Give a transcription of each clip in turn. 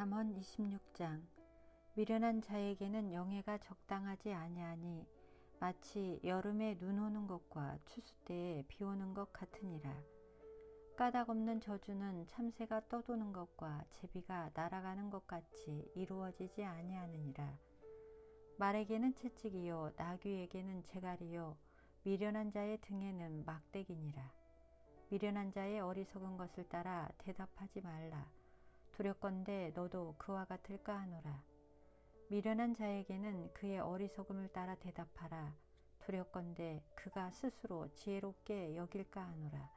잠언 26장 미련한 자에게는 영예가 적당하지 아니하니 마치 여름에 눈 오는 것과 추수 때에 비 오는 것 같으니라. 까닭 없는 저주는 참새가 떠도는 것과 제비가 날아가는 것 같이 이루어지지 아니하느니라. 말에게는 채찍이요 나귀에게는 재갈이요 미련한 자의 등에는 막대기니라. 미련한 자의 어리석은 것을 따라 대답하지 말라. 두렵건대 너도 그와 같을까 하노라. 미련한 자에게는 그의 어리석음을 따라 대답하라. 두렵건대 그가 스스로 지혜롭게 여길까 하노라.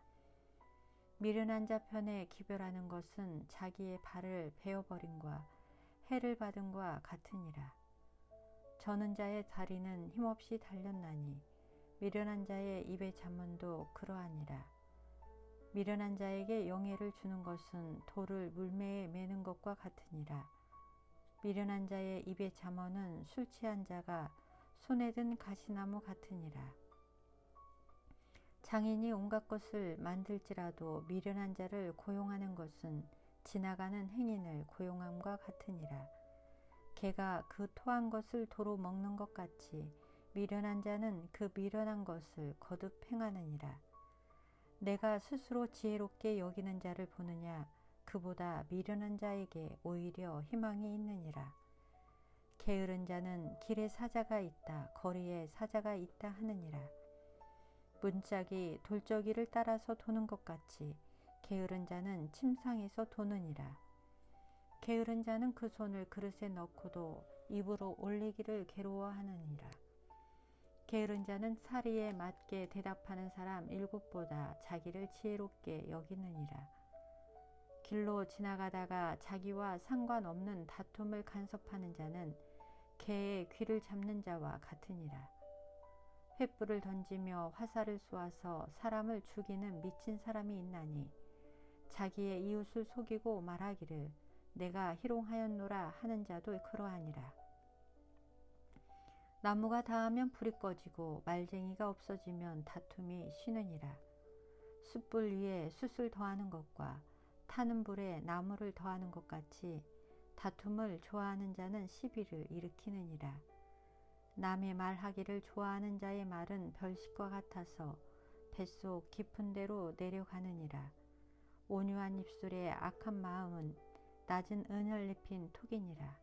미련한 자 편에 기별하는 것은 자기의 발을 베어버림과 해를 받음과 같으니라. 저는 자의 다리는 힘없이 달렸나니 미련한 자의 입의 잠언도 그러하니라. 미련한 자에게 영예를 주는 것은 돌을 물매에 매는 것과 같으니라. 미련한 자의 입의 잠언은 술 취한 자가 손에 든 가시나무 같으니라. 장인이 온갖 것을 만들지라도 미련한 자를 고용하는 것은 지나가는 행인을 고용함과 같으니라. 개가 그 토한 것을 도로 먹는 것 같이 미련한 자는 그 미련한 것을 거듭 행하느니라. 내가 스스로 지혜롭게 여기는 자를 보느냐 그보다 미련한 자에게 오히려 희망이 있느니라. 게으른 자는 길에 사자가 있다 거리에 사자가 있다 하느니라. 문짝이 돌적이를 따라서 도는 것 같이 게으른 자는 침상에서 도느니라. 게으른 자는 그 손을 그릇에 넣고도 입으로 올리기를 괴로워하느니라. 게으른 자는 사리에 맞게 대답하는 사람 일곱보다 자기를 지혜롭게 여기느니라. 길로 지나가다가 자기와 상관없는 다툼을 간섭하는 자는 개의 귀를 잡는 자와 같으니라. 횃불을 던지며 화살을 쏘아서 사람을 죽이는 미친 사람이 있나니 자기의 이웃을 속이고 말하기를 내가 희롱하였노라 하는 자도 그러하니라. 나무가 닿으면 불이 꺼지고 말쟁이가 없어지면 다툼이 쉬느니라. 숯불 위에 숯을 더하는 것과 타는 불에 나무를 더하는 것 같이 다툼을 좋아하는 자는 시비를 일으키느니라. 남의 말하기를 좋아하는 자의 말은 별식과 같아서 뱃속 깊은 데로 내려가느니라. 온유한 입술에 악한 마음은 낮은 은을 입힌 톡이니라.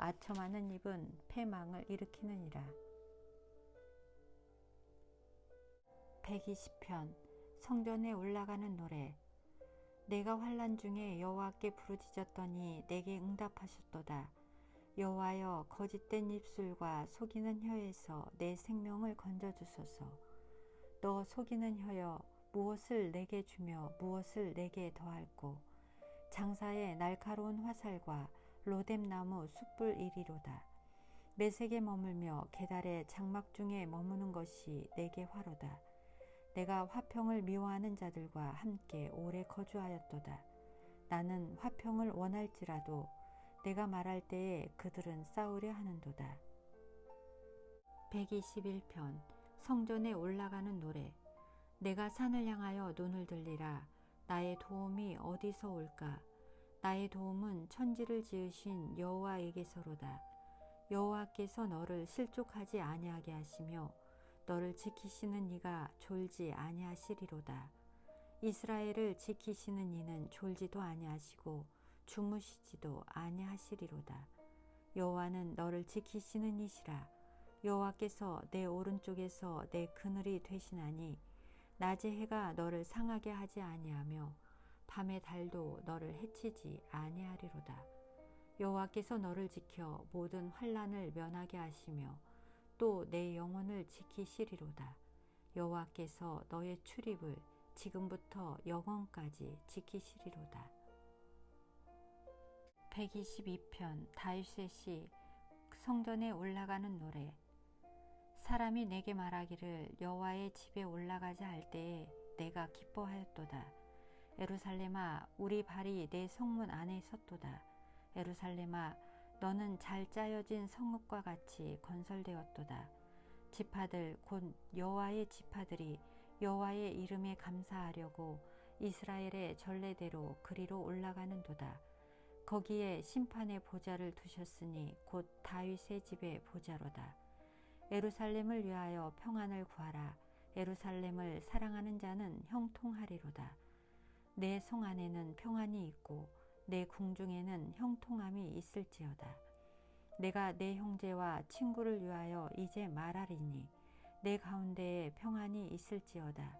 아첨하는 입은 패망을 일으키느니라. 120편 성전에 올라가는 노래 내가 환란 중에 여호와께 부르짖었더니 내게 응답하셨도다. 여호와여 거짓된 입술과 속이는 혀에서 내 생명을 건져 주소서. 너 속이는 혀여 무엇을 내게 주며 무엇을 내게 더할꼬. 장사의 날카로운 화살과 로뎀나무 숯불 이리로다. 매색에 머물며 계달의 장막 중에 머무는 것이 내게 화로다. 내가 화평을 미워하는 자들과 함께 오래 거주하였도다. 나는 화평을 원할지라도 내가 말할 때에 그들은 싸우려 하는도다. 121편 성전에 올라가는 노래 내가 산을 향하여 눈을 들리라 나의 도움이 어디서 올까 나의 도움은 천지를 지으신 여호와에게서로다. 여호와께서 너를 실족하지 아니하게 하시며 너를 지키시는 이가 졸지 아니하시리로다. 이스라엘을 지키시는 이는 졸지도 아니하시고 주무시지도 아니하시리로다. 여호와는 너를 지키시는 이시라. 여호와께서 내 오른쪽에서 내 그늘이 되시나니 낮의 해가 너를 상하게 하지 아니하며 밤의 달도 너를 해치지 아니하리로다. 여호와께서 너를 지켜 모든 환란을 면하게 하시며 또 내 영혼을 지키시리로다. 여호와께서 너의 출입을 지금부터 영원까지 지키시리로다. 122편 다윗의 시 성전에 올라가는 노래 사람이 내게 말하기를 여호와의 집에 올라가자 할 때에 내가 기뻐하였도다 에루살렘아 우리 발이 내 성문 안에 섰도다 에루살렘아 너는 잘 짜여진 성읍과 같이 건설되었도다 지파들 곧 여호와의 지파들이 여호와의 이름에 감사하려고 이스라엘의 전례대로 그리로 올라가는도다 거기에 심판의 보좌를 두셨으니 곧 다윗의 집의 보좌로다. 에루살렘을 위하여 평안을 구하라. 에루살렘을 사랑하는 자는 형통하리로다. 내 성 안에는 평안이 있고 내 궁중에는 형통함이 있을지어다. 내가 내 형제와 친구를 위하여 이제 말하리니 내 가운데에 평안이 있을지어다.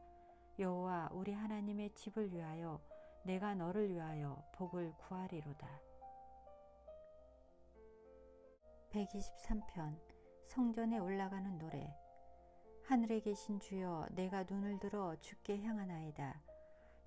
여호와 우리 하나님의 집을 위하여 내가 너를 위하여 복을 구하리로다. 123편 성전에 올라가는 노래 하늘에 계신 주여 내가 눈을 들어 주께 향하나이다.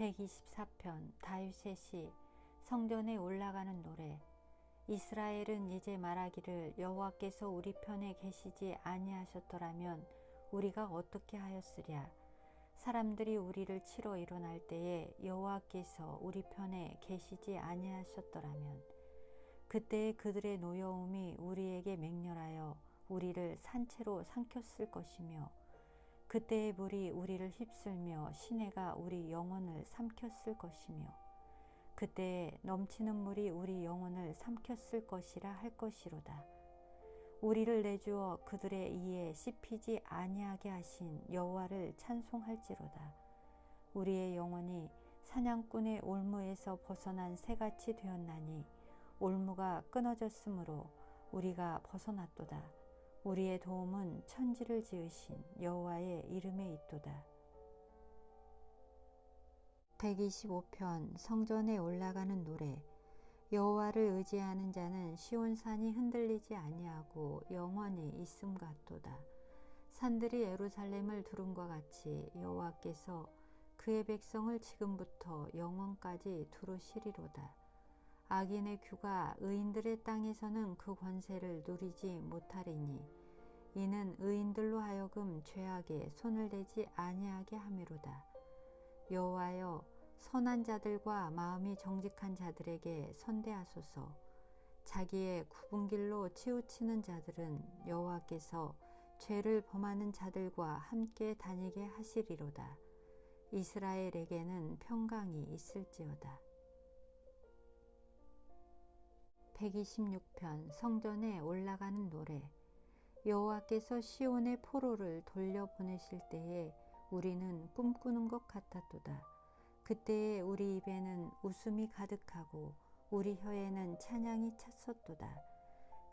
124편 다윗의 시 성전에 올라가는 노래 이스라엘은 이제 말하기를 여호와께서 우리 편에 계시지 아니하셨더라면 우리가 어떻게 하였으랴? 사람들이 우리를 치러 일어날 때에 여호와께서 우리 편에 계시지 아니하셨더라면 그때에 그들의 노여움이 우리에게 맹렬하여 우리를 산채로 삼켰을 것이며 그때의 물이 우리를 휩쓸며 시내가 우리 영혼을 삼켰을 것이며 그때에 넘치는 물이 우리 영혼을 삼켰을 것이라 할 것이로다. 우리를 내주어 그들의 이에 씹히지 아니하게 하신 여호와를 찬송할지로다. 우리의 영혼이 사냥꾼의 올무에서 벗어난 새같이 되었나니 올무가 끊어졌으므로 우리가 벗어났도다. 우리의 도움은 천지를 지으신 여호와의 이름에 있도다. 125편 성전에 올라가는 노래 여호와를 의지하는 자는 시온 산이 흔들리지 아니하고 영원히 있음 같도다. 산들이 예루살렘을 두른과 같이 여호와께서 그의 백성을 지금부터 영원까지 두루시리로다. 악인의 규가 의인들의 땅에서는 그 권세를 누리지 못하리니 이는 의인들로 하여금 죄악에 손을 대지 아니하게 함이로다. 여호와여 선한 자들과 마음이 정직한 자들에게 선대하소서. 자기의 굽은 길로 치우치는 자들은 여호와께서 죄를 범하는 자들과 함께 다니게 하시리로다. 이스라엘에게는 평강이 있을지어다. 126편 성전에 올라가는 노래 여호와께서 시온의 포로를 돌려보내실 때에 우리는 꿈꾸는 것 같았도다. 그때에 우리 입에는 웃음이 가득하고 우리 혀에는 찬양이 찼었도다.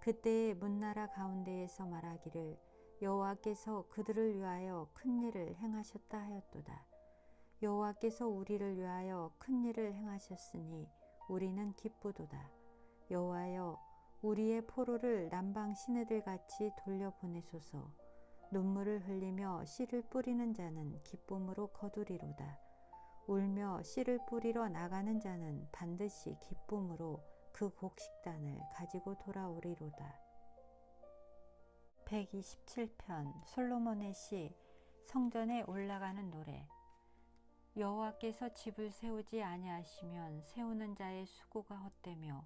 그때에 문나라 가운데에서 말하기를 여호와께서 그들을 위하여 큰 일을 행하셨다 하였도다. 여호와께서 우리를 위하여 큰 일을 행하셨으니 우리는 기쁘도다. 여호와여 우리의 포로를 남방 시내들 같이 돌려보내소서. 눈물을 흘리며 씨를 뿌리는 자는 기쁨으로 거두리로다. 울며 씨를 뿌리러 나가는 자는 반드시 기쁨으로 그 곡식단을 가지고 돌아오리로다. 127편 솔로몬의 시 성전에 올라가는 노래 여호와께서 집을 세우지 아니하시면 세우는 자의 수고가 헛되며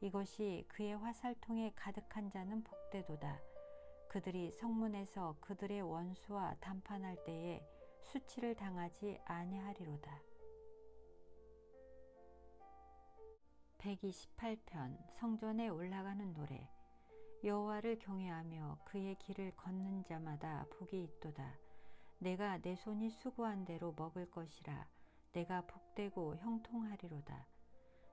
이것이 그의 화살통에 가득한 자는 복되도다. 그들이 성문에서 그들의 원수와 담판할 때에 수치를 당하지 아니하리로다. 128편 성전에 올라가는 노래 여호와를 경외하며 그의 길을 걷는 자마다 복이 있도다. 내가 내 손이 수고한 대로 먹을 것이라 내가 복되고 형통하리로다.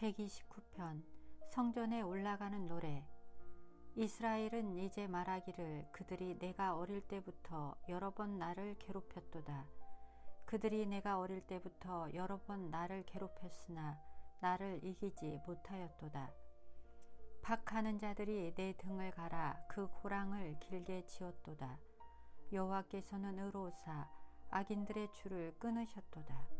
129편 성전에 올라가는 노래 이스라엘은 이제 말하기를 그들이 내가 어릴 때부터 여러 번 나를 괴롭혔도다. 그들이 내가 어릴 때부터 여러 번 나를 괴롭혔으나 나를 이기지 못하였도다. 박하는 자들이 내 등을 갈아 그 고랑을 길게 지었도다. 여호와께서는 의로우사 악인들의 줄을 끊으셨도다.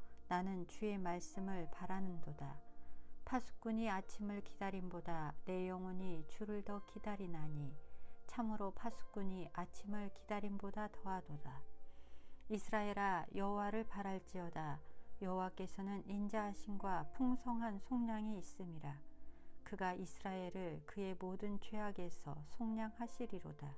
나는 주의 말씀을 바라는도다. 파수꾼이 아침을 기다림보다 내 영혼이 주를 더 기다리나니 참으로 파수꾼이 아침을 기다림보다 더하도다. 이스라엘아 여호와를 바랄지어다. 여호와께서는 인자하심과 풍성한 속량이 있음이라. 그가 이스라엘을 그의 모든 죄악에서 속량하시리로다.